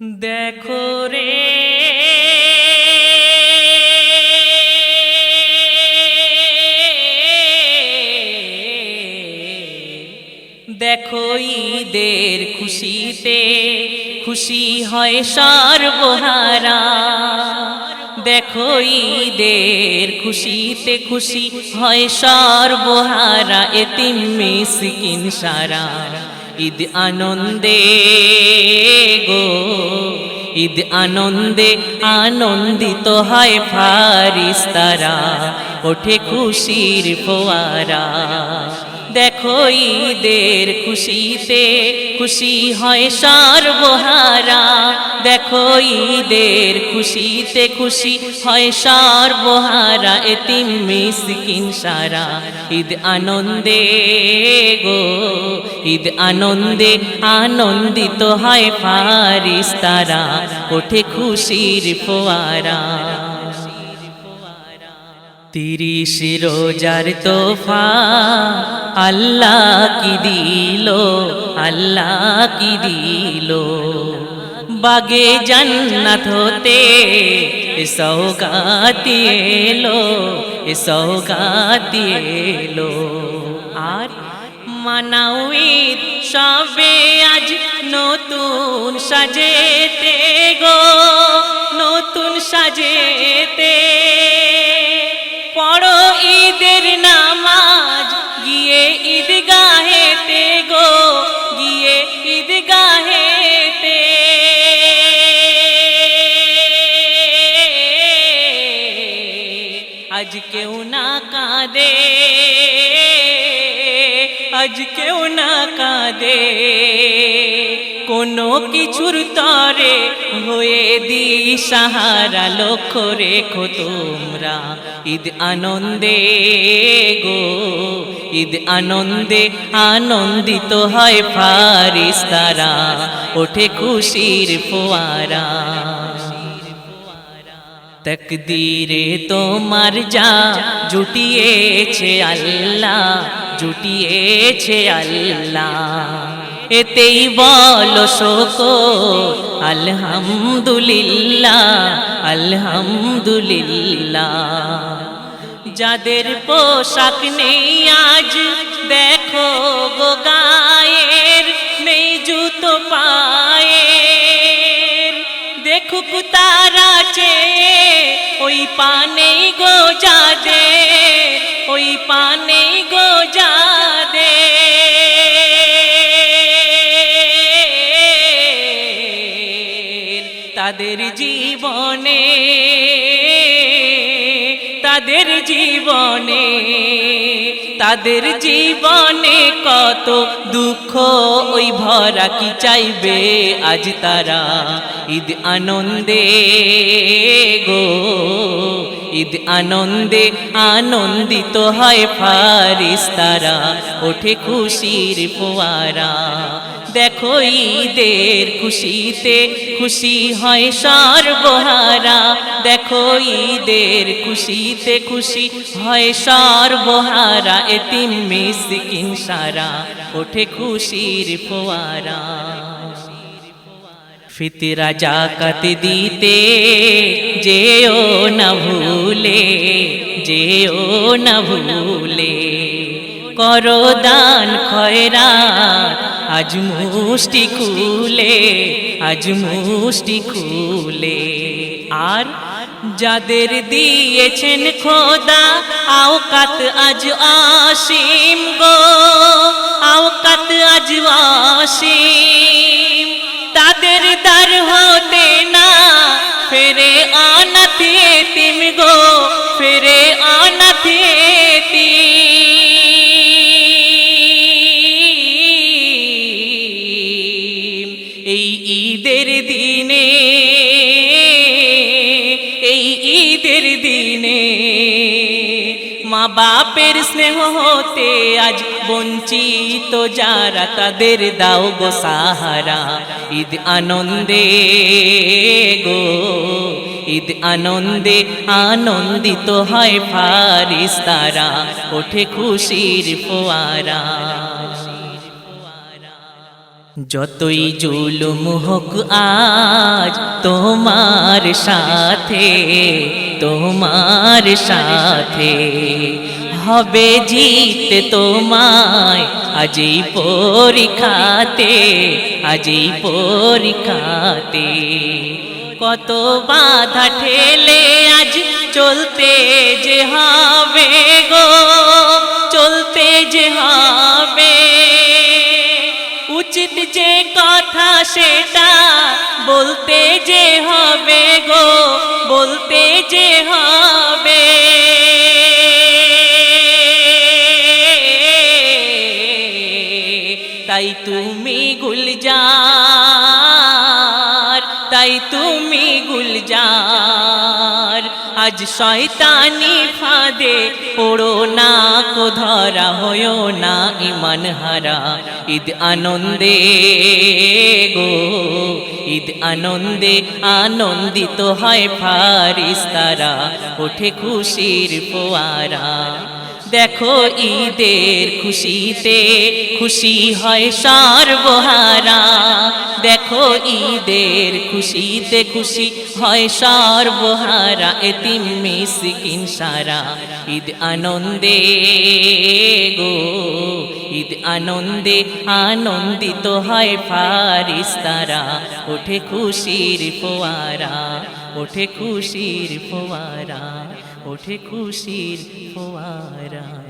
দেখো রে। দেখো ঈদের খুশিতে খুশি হয় সর্বহারা। দেখো ঈদের খুশিতে খুশি হয় সর্বহারা। এতিম মিসকিন সারা। ঈদ আনন্দে গো ঈদ আনন্দে আনন্দিত হয় ফারিস্তারা ওঠে খুশির ফোয়ারা। দেখো ঈদের খুশিতে, খুশি হয় সর্বহারা। দেখো ঈদের খুশিতে, খুশি হয় সর্বহারা, এতিম মিসকিন সারা। ঈদ আনন্দে গো, ঈদ আনন্দে আনন্দিত হয় ফারিস্তারা, ওঠে খুশির ফোয়ারা। তিরিশ রোজার তোফা, আল্লাহ কি দিল, আল্লাহ কি দিল? বাগে জান্নাত হতে সৌগাতি এলো সৌগাতি এলো। আর মানাউইদ সবে আজ নতুন সাজেতে গো, নতুন সাজেতে আজ কেউ না কাঁদে। কোনো কিছুর তরে হয়ে দি সাহারা, লক্ষ্য রেখো তোমরা। ঈদ আনন্দে গো, ঈদ আনন্দে আনন্দিত হয় ফারিস্তারা, ওঠে খুশির ফোয়ারা। তকদীরে তোমার যা জুটিয়েছে আল্লাহ জুটিয়েছে আল্লাহ। এতেই বলো শোকো আলহামদুলিল্লাহ আলহামদুলিল্লাহ। যাদের পোশাক নেই আজ, দেখো গো গায়ের, নেই জুতো পায়ের। দেখুক তারা চে ওই পানে গো যা তাদের জীবনে তাদের জীবনে তাদের জীবনে কত দুঃখ, ওই ভরা কি চাইবে আজ তারা? ঈদ আনন্দে গো, ঈদ আনন্দে আনন্দিত হয় ফারিস তারা ওঠে খুশির ফোয়ারা। দেখো ঈদের খুশিতে খুশি হয় সর্বহারা। দেখো ঈদের খুশিতে খুশি হয় সর্বহারা। এতিম, মিসকিন সারা ওঠে খুশির ফোয়ারা। ফিতরা জাকাত দিতে যেও না ভুলে, যেও না ভুলে। করো দান খয়রাত আজ মুষ্টি খুলে, আজ মুষ্টি খুলে। আর যাদের দিয়েছেন খোদা, আওকাত আজ আসিম গো, আওকাত আজ আসিম তাদের দার হতে না, ফেরে অনাথ এতিম মা বাপের স্নেহ হতে আজ বঞ্চিত যারা তাদের দাও গো সাহারা। ঈদ আনন্দে গো, ঈদ আনন্দে আনন্দিত হয় ফারিস তারা ওঠে খুশির ফোয়ারা। যতই জুলুম হোক আজ তোমার সাথে তোমার সাথে হবে জিত তোমায় আজই পরীক্ষাতে আজই পরীক্ষাতে। কত বাধা ঠেলে আজ চলতে যে হবে গো, চলতে যে হবে উচিত যে কথা সেটা বলতে যে হবে গো, বলতে যে হবে। তাই তুমি গুলজার, তাই তুমি গুলজার, আজ শয়তানি ফাঁদে পড়ো না। কো ধরা হয়েও না ইমান হারা। ঈদ আনন্দে গো, ঈদ আনন্দে আনন্দিত হয় ফারিস তারা ওঠে খুশির ফোয়ারা। দেখো ঈদের খুশিতে খুশি হয় সর্বহারা। দেখো ঈদের খুশিতে খুশি হয় সর্বহারা, এতিম, মিসকিন সারা। ঈদ আনন্দে গো, ঈদ আনন্দে আনন্দিত হয় ফারিস তারা ওঠে খুশির ফোয়ারা, ওঠে খুশির ফোয়ারা। ওঠে খুশির ফোয়ারা।